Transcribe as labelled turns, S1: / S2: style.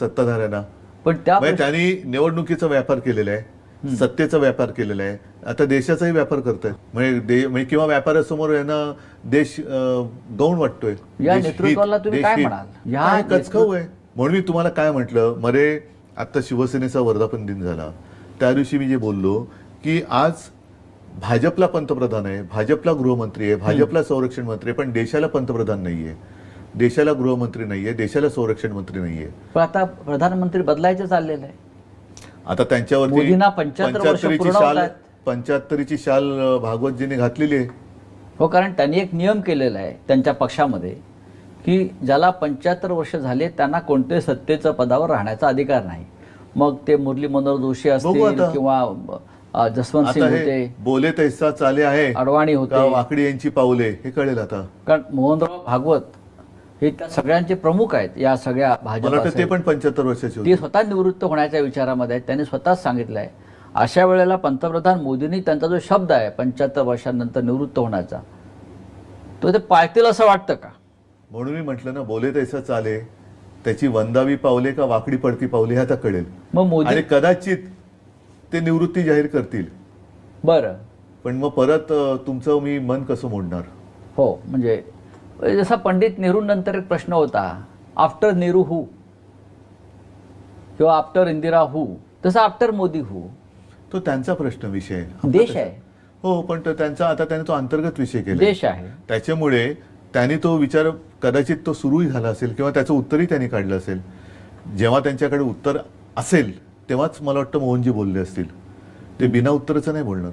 S1: सत्ताधाऱ्यांना.
S2: पण त्या
S1: म्हणजे त्यांनी निवडणुकीचा व्यापार केलेला आहे सत्तेचा व्यापार केलेला आहे. आता देशाचाही व्यापार करताय. म्हणजे दे- म्हणजे किंवा व्यापारासमोर यांना देश अं, गौण वाटतोय.
S2: या
S1: देश
S2: नेतृत्वाला तुम्ही
S1: देश
S2: काय
S1: हित.
S2: म्हणाल? या
S1: काय कचकाऊ आहे? म्हणून मी तुम्हाला काय म्हटलं? मरे आता शिवसेनेचा वर्धापन दिन झाला. त्या दिवशी मी जे बोललो की आज भाजपला पंतप्रधान आहे भाजपला गृहमंत्री आहे भाजपला संरक्षण मंत्री आहे पण देशाला पंतप्रधान नाहीये. देशाला गृहमंत्री नाहीये देशाला संरक्षण मंत्री नाहीये.
S2: पण आता प्रधानमंत्री बदलायचं चाललेलं आहे
S1: आता त्यांच्यावरती
S2: मोदींना 75 वर्ष
S1: पंच्याहत्तरीची
S2: पूर्ण
S1: शाल
S2: आहेत.
S1: पंच्याहत्तरीची शाल अं, भागवतजींनी घातलेली आहे.
S2: हो कारण त्यांनी एक नियम केलेला आहे त्यांच्या पक्षामध्ये की ज्याला पंच्याहत्तर वर्ष झाले त्यांना कोणत्याही सत्तेचं पदावर राहण्याचा अधिकार नाही. मग ते मुरली मनोहर जोशी
S1: बघू
S2: असतील
S1: आता.
S2: किंवा अ, जसवंत सिंग
S1: आता हे
S2: होते
S1: बोले तैसा चाले आहे
S2: अडवाणी होते.
S1: का वाकडी यांची पावले हे कळेल आता.
S2: कारण मोहनराव भागवत हे त्या सगळ्यांचे प्रमुख आहेत या सगळ्या भाजप
S1: ते. पण पंच्याहत्तर वर्षाचे
S2: ती स्वतः निवृत्त होण्याच्या विचारामध्ये आहेत त्यांनी स्वतःच सांगितलं आहे अशा वेळेला पंतप्रधान मोदींनी त्यांचा जो शब्द आहे पंच्याहत्तर वर्षांनंतर निवृत्त होण्याचा तो ते पाळतील असं वाटतं का?
S1: म्हणून मी म्हटलं ना बोले तैसा चाले त्याची वंदावी पावले का वाकडी पडती पावले आता कळेल.
S2: मग मोदी
S1: आणि कदाचित ते निवृत्ती जाहीर करतील.
S2: बरं.
S1: पण मग परत तुमचं मी मन कसं मोडणार?
S2: हो म्हणजे जसा पंडित नेहरूंनंतर एक प्रश्न होता आफ्टर नेहरू हू किंवा आफ्टर इंदिरा हू तसा आफ्टर मोदी हू
S1: तो त्यांचा प्रश्न विषय
S2: देश आहे.
S1: हो पण तो त्यांचा आता त्याने तो अंतर्गत विषय केला
S2: देश आहे.
S1: त्याच्यामुळे त्यांनी तो विचार कदाचित तो सुरूही झाला असेल किंवा त्याचं उत्तरही त्यांनी काढलं असेल. जेव्हा त्यांच्याकडे उत्तर असेल तेव्हाच मला वाटतं मोहनजी बोलले असतील. ते बिना उत्तराचं नाही बोलणार.